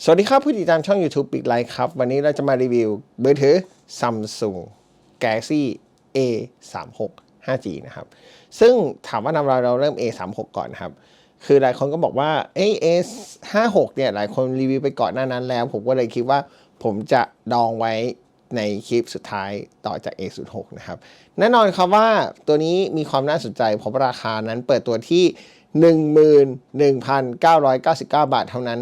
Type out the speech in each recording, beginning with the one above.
สวัสดีครับ ผู้ติดตามช่อง YouTube Big Light ครับ วันนี้เราจะมารีวิวมือถือ Samsung Galaxy A 3 6 5G นะครับ ซึ่งถามว่าทำไมเราเริ่ม A 3 6ก่อนนะครับ คือหลายคนก็บอกว่าเอ้ย A 5 6เนี่ย หลายคนรีวิวไปก่อนหน้านั้นแล้ว ผมก็เลยคิดว่าผมจะดองไว้ในคลิปสุดท้ายต่อจาก A 0 6นะครับ แน่นอนครับว่าตัวนี้มีความน่าสนใจเพราะราคานั้นเปิดตัวที่ 11,999 บาทเท่านั้น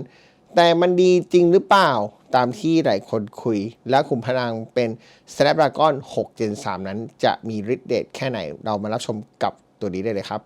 แต่มันดีจริงหรือเปล่าตามที่หลายคนคุย และขุมพลังเป็น Snapdragon 6 Gen 3 นั้นจะมีฤทธิ์เดชแค่ไหน เรามารับชมกับตัวนี้ได้เลยครับ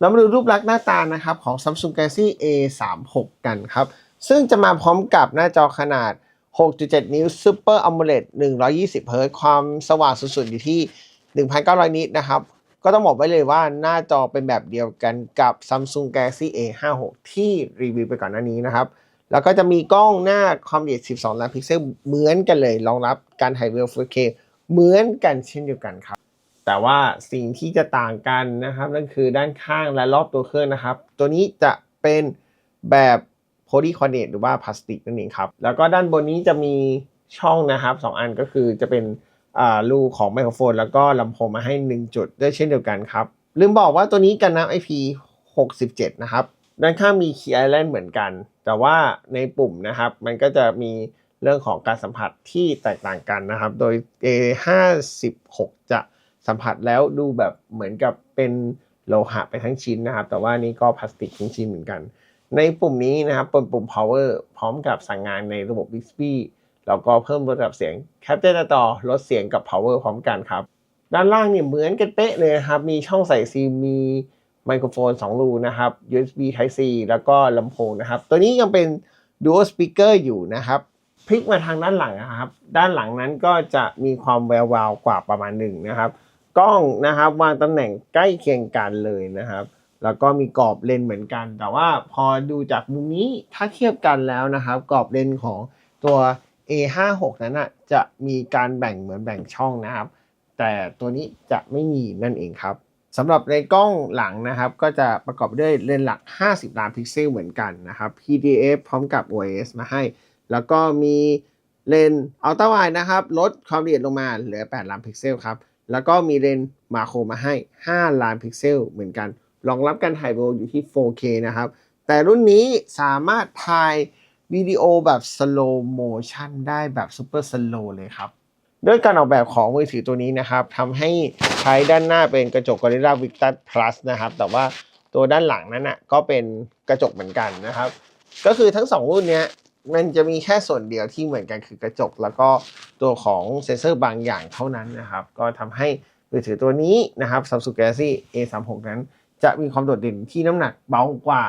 เรามาดูรูปลักษณ์หน้าตานะครับของ Samsung Galaxy A 3 6 กันครับ ซึ่งจะมาพร้อมกับหน้าจอขนาด 6.7 นิ้ว Super AMOLED 120 Hz ความสว่างสุดๆอยู่ที่ 1,900 นิตนะครับ ก็ต้องบอกไว้เลยว่าหน้าจอเป็นแบบเดียวกันกับ Samsung Galaxy A 5 6 ที่รีวิวไปก่อนหน้านี้นะครับ แล้วก็จะมีกล้องหน้าความละเอียด 12 ล้านพิกเซลเหมือนกันเลยรองรับการถ่ายวิดีโอ 4K เหมือนกันเช่นเดียวกันครับ แต่ว่าสิ่งที่จะต่างกันนะครับนั่นคือด้านข้างและรอบตัวเครื่องนะครับ ตัวนี้จะเป็นแบบโพลีคอนเนตหรือว่าพลาสติกนั่นเองครับ แล้วก็ด้านบนนี้จะมีช่องนะครับ 2 อันก็คือจะเป็นรูของไมโครโฟน แล้วก็ลำโพงมาให้ 1 จุดด้วยเช่นเดียวกันครับ ลืมบอกว่าตัวนี้กันน้ำ IP67 นะครับ ด้านข้างมี Key Island เหมือนกัน แต่ว่าในปุ่มนะครับ มันก็จะมีเรื่องของการสัมผัสที่แตกต่างกันนะครับ โดย A56 จะ สัมผัสแล้วดูแบบเหมือนกับเป็นโลหะไปทั้งชิ้นนะครับ แต่ว่านี่ก็พลาสติกทั้งชิ้นเหมือนกัน ในปุ่มนี้นะครับเป็นปุ่ม power พร้อมกับสั่งงานในระบบ Bixby แล้วก็เพิ่มระดับเสียง capture หน้าจอลดเสียงกับ power พร้อมกันครับ ด้านล่างเนี่ยเหมือนกันเป๊ะเลยนะครับ มีช่องใส่ซิมมีไมโครโฟน 2 รูนะครับ USB Type C แล้วก็ลำโพงนะครับ ตัวนี้ยังเป็น dual speaker อยู่นะครับพลิกมาทางด้านหลังนะครับ ด้านหลังนั้นก็จะมีความแวววาวกว่าประมาณหนึ่งนะครับ กล้องนะครับวางตำแหน่งใกล้เคียงกันเลยนะครับ แล้วก็มีกรอบเลนเหมือนกัน แต่ว่าพอดูจากมุมนี้ถ้าเทียบกันแล้วนะครับ กรอบเลนของตัว A56 นั้นนะจะมีการแบ่งเหมือนแบ่งช่องนะครับ แต่ตัวนี้จะไม่มีนั่นเองครับสำหรับในกล้องหลังนะครับ ก็จะประกอบด้วยเลนส์หลัก 50 ล้านพิกเซลเหมือนกันนะครับ PDF พร้อมกับ OIS มาให้ แล้วก็มีเลนส์อัลตร้าไวนะครับ ลดความละเอียดลงมาเหลือ 8 ล้านพิกเซลครับ แล้วก็มีเลนส์มาโครมาให้ 5 ล้านพิกเซลเหมือนกันรองรับการถ่ายวิดีโออยู่ที่ 4K นะครับ แต่รุ่นนี้สามารถถ่ายวิดีโอแบบ slow motion ได้แบบ super slow เลยครับด้วยการออกแบบของมือถือตัวนี้นะครับทำให้ใช้ด้านหน้าเป็นกระจก Gorilla Victus Plus นะครับ แต่ว่าตัวด้านหลังนั้นน่ะก็เป็นกระจกเหมือนกันนะครับ ก็คือทั้งสองรุ่นเนี้ย มันจะมีแค่ส่วนเดียวที่เหมือนกันคือกระจก แล้วก็ตัวของเซ็นเซอร์บางอย่างเท่านั้นนะครับ ก็ทำให้มือถือตัวนี้นะครับ Samsung Galaxy A36 นั้น จะมีความโดดเด่นที่น้ำหนักเบากว่า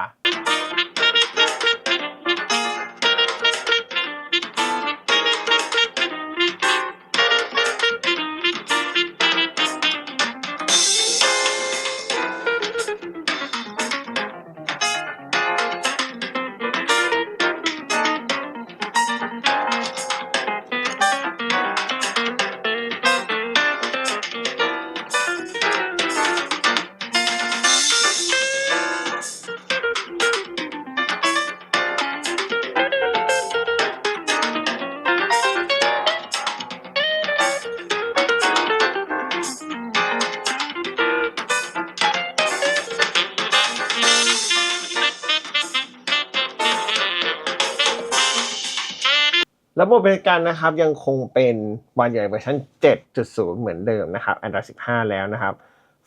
ระบบบริการนะครับยังคงเป็นวันใหญ่เวอร์ชัน7.0 เหมือนเดิมนะครับ Android 15 แล้วนะครับ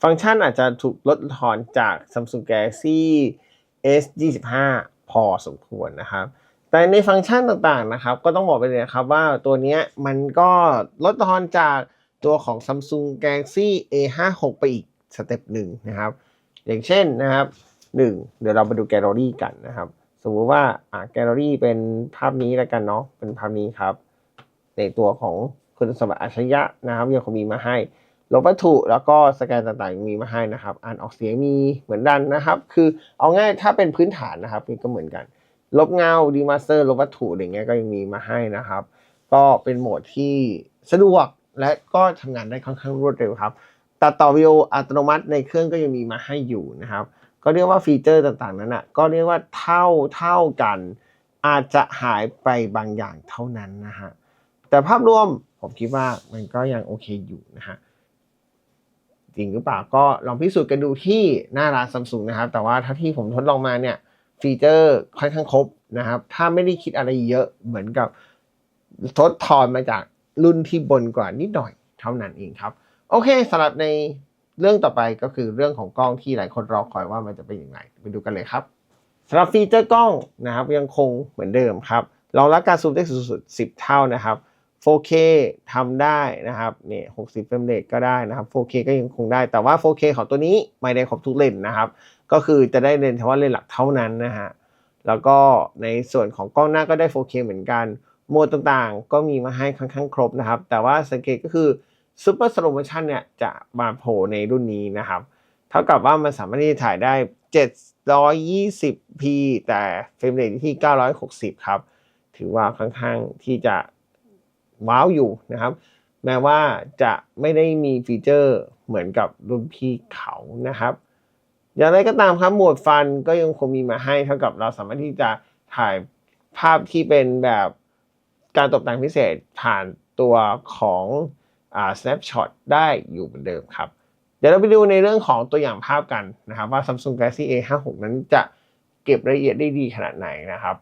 ฟังก์ชันอาจจะถูกลดทอนจาก Samsung Galaxy S25 พอสมควรนะครับ แต่ในฟังก์ชันต่างๆนะครับ ก็ต้องบอกไปเลยนะครับว่าตัวนี้มันก็ลดทอนจากตัวของ Samsung Galaxy A56 ไปอีกสเต็ปหนึ่งนะครับ อย่างเช่นนะครับหนึ่งเดี๋ยวเรามาดูแกลเลอรี่กันนะครับ สมมุติว่าอ่าแกลเลอรี่เป็นภาพนี้แล้วกันเนาะเป็นภาพนี้ครับ ในตัวของคุณสมบัติอัจฉริยะนะครับยังคงมีมาให้ลบวัตถุแล้วก็สแกนต่างๆ มีมาให้นะครับ อ่านออกเสียงมีเหมือนกันนะครับ คือเอาง่ายถ้าเป็นพื้นฐานนะครับนี่ก็เหมือนกัน ลบเงาดีมาสเตอร์ลบวัตถุอะไรเงี้ยก็ยังมีมาให้นะครับ ก็เป็นโหมดที่สะดวกและก็ทำงานได้ค่อนข้างรวดเร็วครับ ตัดต่อวิดีโออัตโนมัติในเครื่องก็ยังมีมาให้อยู่นะครับ ก็เรียกว่าฟีเจอร์ต่างๆนั้นอะก็เรียกว่าเท่าเท่ากัน อาจจะหายไปบางอย่างเท่านั้นนะฮะแต่ภาพรวมผมคิดว่ามันก็ยังโอเคอยู่นะฮะจริงหรือเปล่าก็ลองพิสูจน์กันดูที่หน้าร้านซัมซุงนะครับ แต่ว่าถ้าที่ผมทดลองมาเนี่ยฟีเจอร์ค่อนข้างครบนะครับ ถ้าไม่ได้คิดอะไรเยอะเหมือนกับทดทอนมาจากรุ่นที่บนกว่านิดหน่อยเท่านั้นเองครับ โอเคสำหรับใน เรื่องต่อไปก็คือเรื่องของกล้องที่หลายคนรอคอยว่ามันจะเป็นยังไงไปดูกันเลยครับสำหรับฟีเจอร์กล้องนะครับยังคงเหมือนเดิมครับรองรับการซูมได้สูงสุด 10 เท่านะครับ 4K ทำได้นะครับเนี่ย60เฟรมเรทก็ได้นะครับ 4K ก็ยังคงได้ แต่ว่า 4K ของตัวนี้ไม่ได้ครบทุกเลนนะครับ ก็คือจะได้เลนเฉพาะเลนหลักเท่านั้นนะฮะ แล้วก็ในส่วนของกล้องหน้าก็ได้ 4K เหมือนกัน โหมดต่างๆ ก็มีมาให้ค่อนข้างครบนะครับ แต่ว่าสังเกตก็คือ Super Slow Motion เนี่ยจะมาโผล่ในรุ่นนี้นะครับ เท่ากับว่ามันสามารถที่จะถ่ายได้ 720p แต่เฟรมเรทที่ 960 ครับ ถือว่าค่อนข้างที่จะว้าวอยู่นะครับ แม้ว่าจะไม่ได้มีฟีเจอร์เหมือนกับรุ่นพี่เขานะครับ อย่างไรก็ตามครับโหมดฟันก็ยังคงมีมาให้เท่ากับเราสามารถที่จะถ่ายภาพที่เป็นแบบการตกแต่งพิเศษผ่านตัวของ snapshot ได้อยู่เหมือนเดิมครับ เดี๋ยวเราไปดูในเรื่องของตัวอย่างภาพกันนะครับว่า Samsung Galaxy A56 นั้นจะเก็บรายละเอียดได้ดีขนาดไหนนะครับ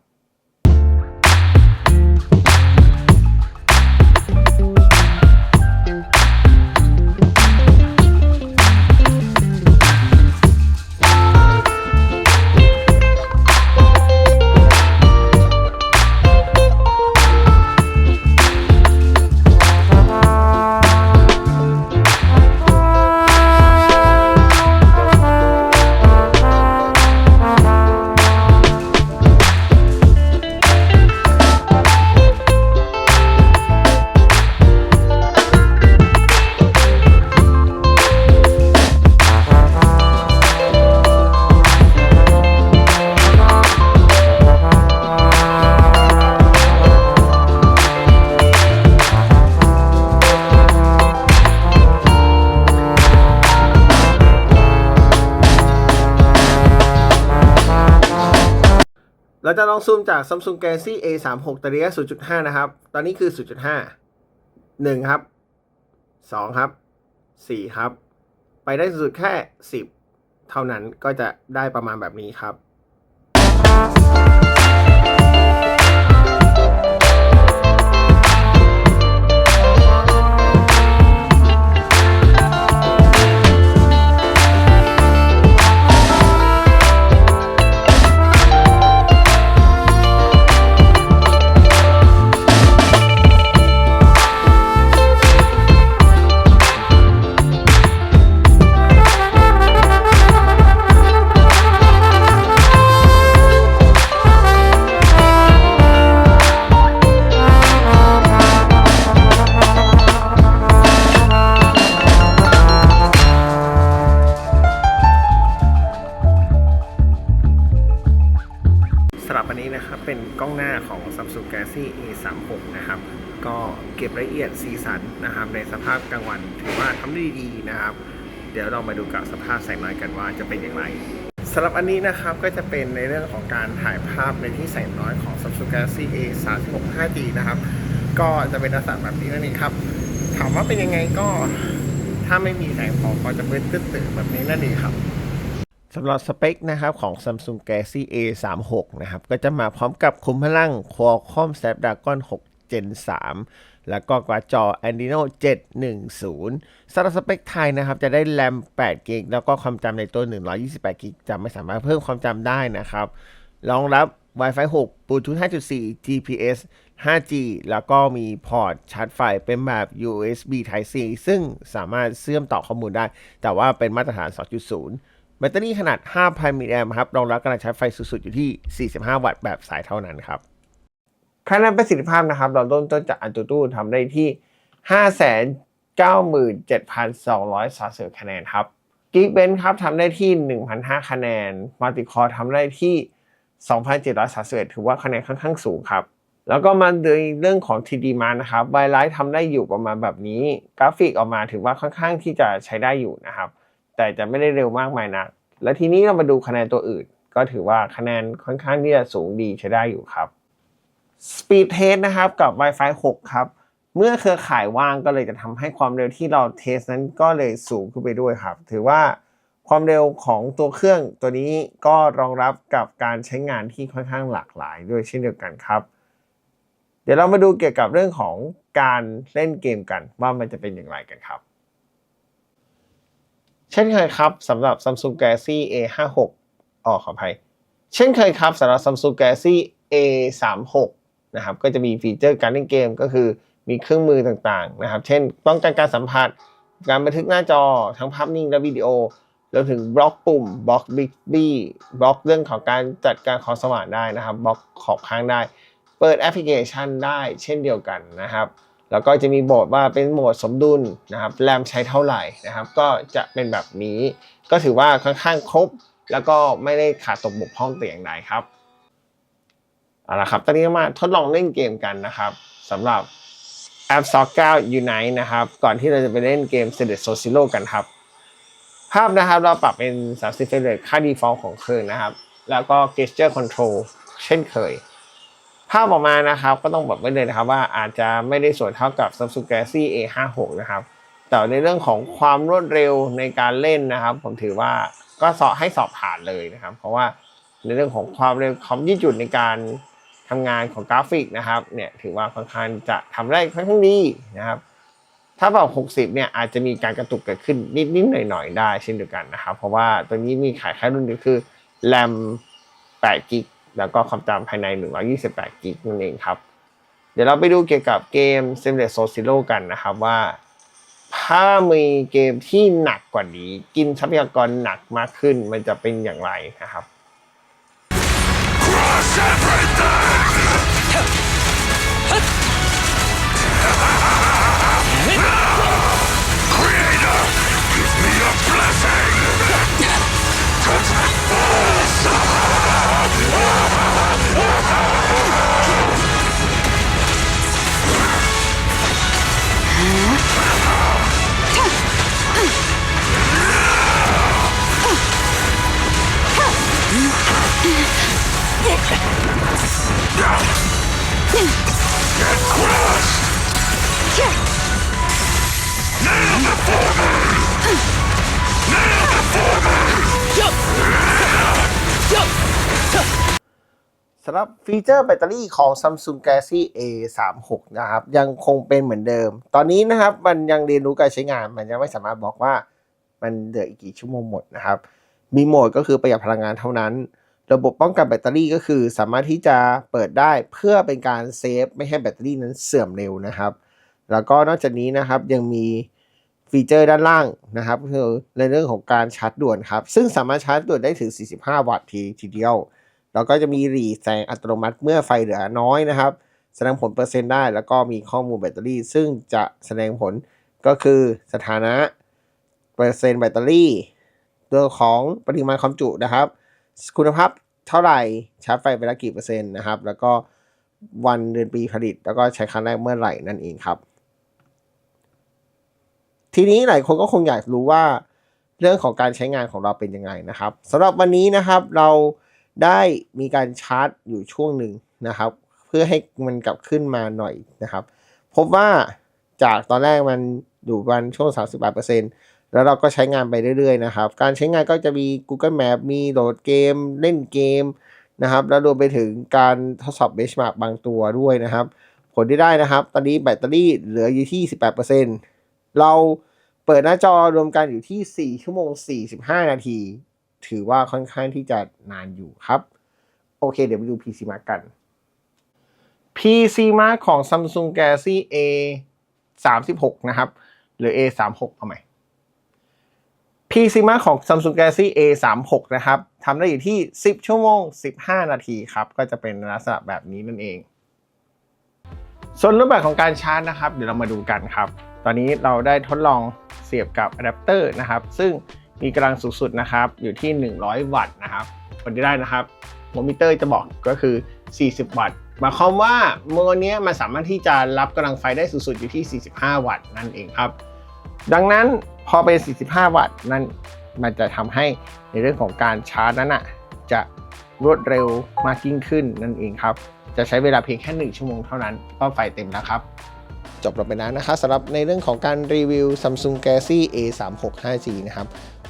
ซูมจาก Samsung Galaxy A36 ต่ระยะ0.5 นะครับ ตอนนี้คือ 0.5 1 ครับ 2 ครับ 4 ครับ ไปได้สุดแค่ 10 เท่านั้นก็จะได้ประมาณแบบนี้ครับ เดี๋ยวเรามาดูกับสภาพแสงน้อยกันว่าจะเป็นอย่างไรสำหรับอันนี้นะครับก็จะเป็นในเรื่องของการถ่ายภาพในที่แสงน้อยของ Samsung Galaxy A36 5G นะครับ ก็จะเป็นลักษณะแบบนี้นั่นเองครับ ถามว่าเป็นยังไงก็ถ้าไม่มีแสงพอก็จะมืดตื้อๆแบบนี้นั่นเองครับสำหรับสเปคนะครับของ Samsung Galaxy A36 นะครับก็จะมาพร้อมกับคุมพลัง Qualcomm Snapdragon 6 Gen 3 แล้วก็กราจอ Adreno 710สำหรับสเปคไทยนะครับ จะได้แรม8 g b แล้วก็ความจำในตัว 128 g b จะไม่สามารถเพิ่มความจำได้นะครับ รองรับ Wi-Fi 6 Bluetooth 5.4 GPS 5G แล้วก็มีพอร์ตชาร์จไฟเป็นแบบ USB Type C ซึ่งสามารถเชื่อมต่อข้อมูลได้ แต่ว่าเป็นมาตรฐาน 2.0 แบตเตอรี่ขนาด 5,000มิลลิแอมป์ครับ รองรับการชาร์จไฟสูงสุดอยู่ที่ 45 วัตต์แบบสายเท่านั้นครับ คะแนนประสิทธิภาพนะครับ เราต้นต้นจาก Antutu ทำได้ที่97,230คะแนนครับ Geekbench ครับทำได้ที่ 1,005 คะแนน Multicore ทำได้ที่ 2,731 ถือว่าคะแนนค่อนข้างสูงครับ แล้วก็มาในเรื่องของ TD Man นะครับไวไลท์ทำได้อยู่ประมาณแบบนี้ กราฟิกออกมาถือว่าค่อนข้างที่จะใช้ได้อยู่นะครับ แต่จะไม่ได้เร็วมากมายนัก และทีนี้เรามาดูคะแนนตัวอื่น ก็ถือว่าคะแนนค่อนข้างที่จะสูงดีใช้ได้อยู่ครับ Speed Test นะครับกับ Wi-Fi 6 ครับ เมื่อเครือข่ายว่างก็เลยจะทำให้ความเร็วที่เราเทสนั้นก็เลยสูงขึ้นไปด้วยครับ ถือว่าความเร็วของตัวเครื่องตัวนี้ก็รองรับกับการใช้งานที่ค่อนข้างหลากหลายด้วยเช่นเดียวกันครับ เดี๋ยวเรามาดูเกี่ยวกับเรื่องของการเล่นเกมกันว่ามันจะเป็นอย่างไรกันครับ เช่นเคยครับสำหรับ Samsung Galaxy A56 อ๋อขออภัย เช่นเคยครับสำหรับ Samsung Galaxy A36 นะครับก็จะมีฟีเจอร์การเล่นเกมก็คือมีเครื่องมือต่างๆนะครับ เช่นป้องกันการสัมผัส การบันทึกหน้าจอทั้งภาพนิ่งและวิดีโอรวมถึงบล็อกปุ่มบล็อกบิ๊กบี้บล็อกเรื่องของการจัดการความสว่างได้นะครับบล็อกขอบข้างได้ เปิดแอปพลิเคชันได้เช่นเดียวกันนะครับ แล้วก็จะมีโหมดว่าเป็นโหมดสมดุลนะครับแรมใช้เท่าไหร่นะครับ ก็จะเป็นแบบนี้ ก็ถือว่าค่อนข้างครบ แล้วก็ไม่ได้ขาดตกบกพร่องแต่อย่างใดครับ เอาละครับ ตอนนี้มาทดลองเล่นเกมกันนะครับสำหรับ App Store 9 Unite นนะครับ ก่อนที่เราจะไปเล่นเกม s e d e t So Zero กันครับ ภาพนะครับเราปรับเป็น30เฟรมเรทค่า default ของเครื่องนะครับ แล้วก็ gesture control เช่นเคย ภาพออกมานะครับก็ต้องบอกไว้เลยนะครับว่าอาจจะไม่ได้สวยเท่ากับ Samsung Galaxy A56 นะครับแต่ในเรื่องของความรวดเร็วในการเล่นนะครับ ผมถือว่าก็สอบให้สอบผ่านเลยนะครับ เพราะว่าในเรื่องของความเร็วความยืดหยุ่นในการ ทำงานของกราฟิกนะครับเนี่ยถือว่าค่อนข้างจะทำได้ค่อนข้างดีนะครับ ถ้าแบบ 60 เนี่ยอาจจะมีการกระตุกเกิดขึ้นนิดๆหน่อยๆได้เช่นเดียวกันนะครับ เพราะว่าตัวนี้มีขายแค่รุ่นเดียวคือแรม8กิกแล้วก็ความจำภายใน 128กิกนั่นเองครับ เดี๋ยวเราไปดูเกี่ยวกับเกม s i m u l a t e Zero กันนะครับว่า ถ้ามีเกมที่หนักกว่านี้ กินทรัพยากรหนักมากขึ้นมันจะเป็นอย่างไรนะครับ Get crushed! Nail the former! สำหรับฟีเจอร์แบตเตอรี่ของ Samsung Galaxy A36 นะครับ ยังคงเป็นเหมือนเดิม ตอนนี้นะครับ มันยังเรียนรู้การใช้งาน มันยังไม่สามารถบอกว่ามันเหลืออีกกี่ชั่วโมงหมดนะครับ มีโหมดก็คือประหยัดพลังงานเท่านั้น ระบบป้องกันแบตเตอรี่ก็คือสามารถที่จะเปิดได้เพื่อเป็นการเซฟไม่ให้แบตเตอรี่นั้นเสื่อมเร็วนะครับ แล้วก็นอกจากนี้นะครับยังมีฟีเจอร์ด้านล่างนะครับคือในเรื่องของการชาร์จด่วนครับ ซึ่งสามารถชาร์จด่วนได้ถึง 45 วัตต์ทีทีเดียว แล้วก็จะมีรีแสงอัตโนมัติเมื่อไฟเหลือน้อยนะครับ แสดงผลเปอร์เซ็นต์ได้ แล้วก็มีข้อมูลแบตเตอรี่ ซึ่งจะแสดงผลก็คือสถานะเปอร์เซ็นต์แบตเตอรี่ ตัวของปริมาณความจุนะครับ คุณภาพเท่าไหร่ชาร์จไฟไปแล้วกี่เปอร์เซ็นต์นะครับ แล้วก็วันเดือนปีผลิต แล้วก็ใช้ครั้งแรกเมื่อไหร่นั่นเองครับ ทีนี้หลายคนก็คงอยากรู้ว่า เรื่องของการใช้งานของเราเป็นยังไงนะครับสำหรับวันนี้นะครับเรา ได้มีการชาร์จอยู่ช่วงหนึ่งนะครับ เพื่อให้มันกลับขึ้นมาหน่อยนะครับ พบว่าจากตอนแรกมันอยู่ประมาณช่วง 38%แล้วเราก็ใช้งานไปเรื่อยๆนะครับ การใช้งานก็จะมี Google Map มีโหลดเกม เล่นเกมนะครับ แล้วรวมไปถึงการทดสอบเบชมาร์กบางตัวด้วยนะครับ ผลที่ได้นะครับ ตอนนี้แบตเตอรี่เหลืออยู่ที่ 18%เราเปิดหน้าจอรวมกันอยู่ที่ 4 ชั่วโมง 45 นาที ถือว่าค่อนข้างที่จะนานอยู่ครับ โอเค เดี๋ยวไปดู PC Mark กัน PC Mark ของ Samsung Galaxy A 36นะครับ หรือ A 36เอาใหม่ PC Mark ของ Samsung Galaxy A 36นะครับทำได้อยู่ที่ 10 ชั่วโมง 15 นาทีครับ ก็จะเป็นลักษณะแบบนี้นั่นเอง ส่วนรูปแบบของการชาร์จนะครับ เดี๋ยวเรามาดูกันครับ ตอนนี้เราได้ทดลองเสียบกับอะแดปเตอร์นะครับ ซึ่ง มีกำลังสูงสุดนะครับ อยู่ที่ 100 วัตต์นะครับผลที่ได้นะครับโมมิเตอร์จะบอกก็คือ 40 วัตต์หมายความว่าโมเนี้ยมันสามารถที่จะรับกำลังไฟได้สูงสุดอยู่ที่ 45 วัตต์นั่นเองครับ ดังนั้นพอเป็น 45 วัตต์นั่นมันจะทำให้ในเรื่องของการชาร์จนั้นอะจะรวดเร็วมากยิ่งขึ้นนั่นเองครับ จะใช้เวลาเพียงแค่ 1 ชั่วโมงเท่านั้นก็ไฟเต็มแล้วครับ จบลงไปแล้วนะครับสำหรับในเรื่องของการรีวิว Samsung Galaxy A36 5G นะครับ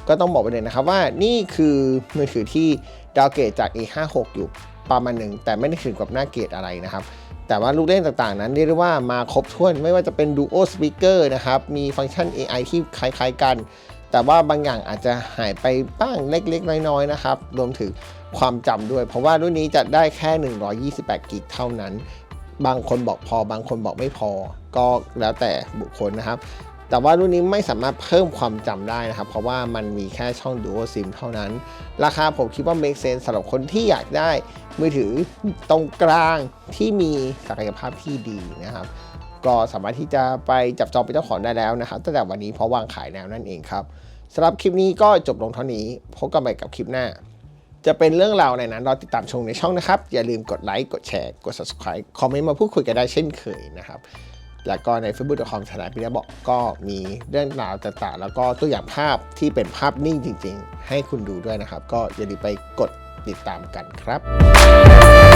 ก็ต้องบอกไปเลยนะครับว่านี่คือมือถือที่ดาวเกรดจาก A56 อยู่ประมาณหนึ่งแต่ไม่ได้ถึงกับหน้าเกรดอะไรนะครับแต่ว่าลูกเล่นต่างๆ นั้นเรียกได้ว่ามาครบถ้วนไม่ว่าจะเป็น Duo Speaker นะครับ มีฟังก์ชัน AI ที่คล้าย ๆกัน แต่ว่าบางอย่างอาจจะหายไปบ้างเล็กๆ น้อยๆ นะครับ รวมถึงความจำด้วย เพราะว่ารุ่นนี้จะได้แค่ 128 กิกเท่านั้น บางคนบอกพอบางคนบอกไม่พอ ก็แล้วแต่บุคคลนะครับ แต่ว่ารุ่นนี้ไม่สามารถเพิ่มความจำได้นะครับ เพราะว่ามันมีแค่ช่อง Dual SIM เท่านั้น ราคาผมคิดว่า make sense สำหรับคนที่อยากได้มือถือตรงกลางที่มีศักยภาพที่ดีนะครับ ก็สามารถที่จะไปจับจองเป็นเจ้าของได้แล้วนะครับตั้งแต่วันนี้เพราะวางขายแล้วนั่นเองครับสำหรับคลิปนี้ก็จบลงเท่านี้พบกันใหม่กับคลิปหน้า จะเป็นเรื่องราวในนั้นรอติดตามชมในช่องนะครับ อย่าลืมกดไลค์กดแชร์ กด subscribe คอมเมนต์มาพูดคุยกันได้เช่นเคยนะครับ แล้วก็ใน facebook.com ฐานะพิยบอกก็มีเรื่องราวต่างๆ แล้วก็ตัวอย่างภาพที่เป็นภาพนิ่งจริง ๆ ให้คุณดูด้วยนะครับ ก็อย่าลืมไปกดติดตามกันครับ